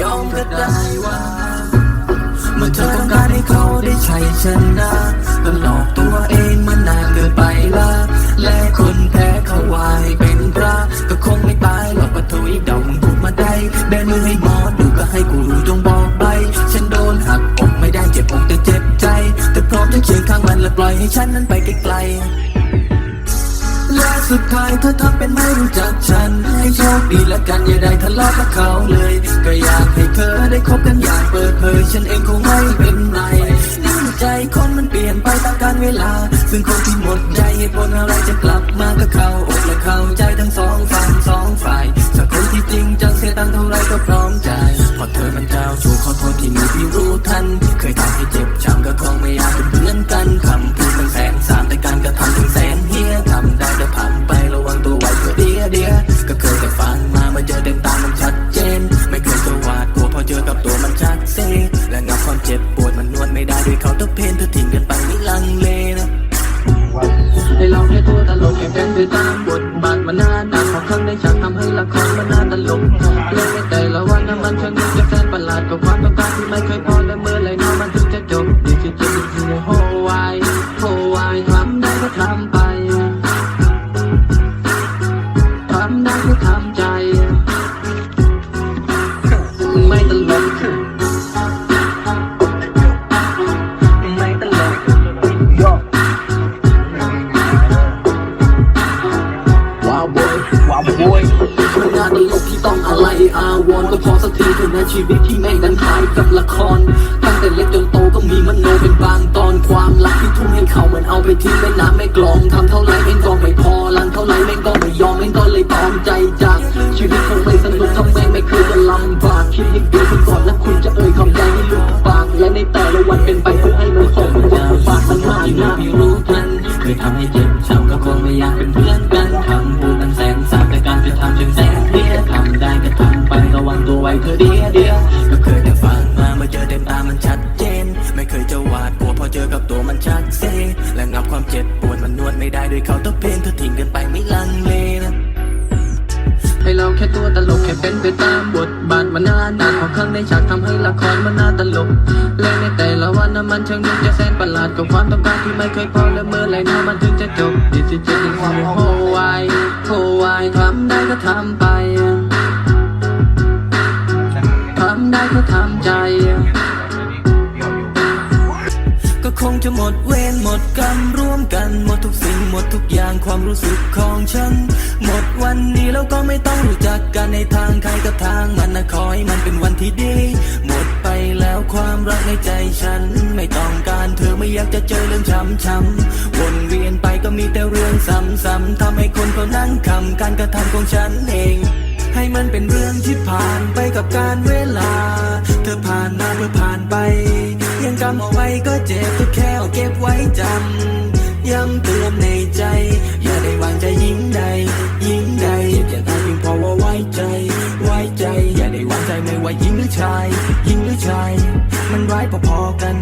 ยอมก็ได้ว่าเมื่อเธอต้องการให้เขาได้ใช้ชนะก็หลอกตัวเองมานานเกินไปละและคนแพ้เขาวายเป็นพระก็คงไม่ตายหรอกปะโถอีกดอกมึงพูดมาได้แบมือให้หมอดูก็ให้กูรู้จงบอกไปฉันโดนหักอกไม่ได้เจ็บอกแต่เจ็บใจ แต่พร้อมจะเคียงข้างมันและปล่อยให้ฉันนั้นไปไกลๆและสุดท้ายเธอทำเป็นไม่รู้จักฉันให้ ดีและกันอย่าได้ทะเลาะกับเขาเลย ก็อยากให้เธอได้คบกันอย่างเปิดเผย ฉันเองคงไม่เป็นไรนี่ใจคนมันเปลี่ยนไปตามกาลเวลา ซึ่งคนที่หมดใจเหตุผลอะไรจะกลับมาก็เข้าอกและเข้าใจทั้งสองฝั่งสองฝ่ายถ้าคนที่จริงจังเสียตังเท่าไรก็พร้อมใจพราะเธอมันเจ้าชู้ขอโทษที่มีที่รู้ทัน เคยทำให้เจ็บช้ำก็คงไม่อยากเป็นเพื่อนกันคำพูดมันแสนสา ตัวมันชัดเจนและงับความเจ็บปวดมันนวดไม่ได้ด้วยเขาตัวเพนเธอทิ้งกันไปไม่ลังเลนะให้เราแค่ตัวตลกแค่เป็นไปตามบทบาทมันน่าดังพอครั้งได้ฉากทำให้ละครมันน่าตลกเล่นในแต่ละวันนั้นมันช่างดูจะแสนประหลาดกับความต้องการที่ไม่เคยพอและเมื่อไรน้อมันถึงจะจบดีที่จะดีที่โฮวายโฮวายทำได้ก็ทำไปทำได้ก็ทำใจ ออะไรอาวรณ์ก็พอสักทีเถอะนะชีวิตที่แม่งดันคล้ายกับละคร ตั้งแต่เล็กจนโตก็มีมโนเป็นบางตอนความรักที่ทุ่มให้เขาเหมือนเอาไปทิ้งแม่น้ำไม่กลองทำเท่าไรเองก็ไม่พอลังเท่าไรแม่งก็ไม่ยอมแม่งก็เลยตอมใจจ ด้วยเขาตัวเพลงเธอทิ้งกันไปไม่ลังเลนะให้เราแค่ตัวตลกแค่เป็นไปตามบทบาทมันน่าหนักพอครั้งในฉากทำให้ละครมันน่าตลกเล่นในแต่ละวันนั้นมันช่างดูจะแสนประหลาดกับความต้องการที่ไม่เคยพอและเมื่อไหรน้ามันถึงจะจบดิจิจิจิโฮวายโฮวายทำได้ก็ทำไปทำได้ก็ทำใจ หมดเวรหมดกรรมร่วมกันหมดทุกสิ่งหมดทุกอย่างความรู้สึกของฉัน หมดวันนี้แล้วก็ไม่ต้องรู้จักกันในทางใครกับทางมันนะขอให้มันเป็นวันที่ดี หมดไปแล้วความรักในใจฉัน ไม่ต้องการเธอไม่อยากจะเจอเรื่องช้ำๆวนเวียนไปก็มีแต่เรื่องซ้ำๆทำให้คนเขานั่งคำการกระทำของฉันเองให้มันเป็นเรื่องที่ผ่านไปกับการเวลา เธอผ่านมาเพื่อผ่านไป ยังจำเอาไว้ก็เจ็บ ไว้จำย้ำเตือนในใจ อย่าได้วางใจยิ่งใด ยิ่งใดอย่าตายเพียงพอว่าไว้ใจ ไว้ใจ อย่าได้วางใจไม่ว่าหญิงหรือชายหญิงหรือชาย มันร้ายพอๆกัน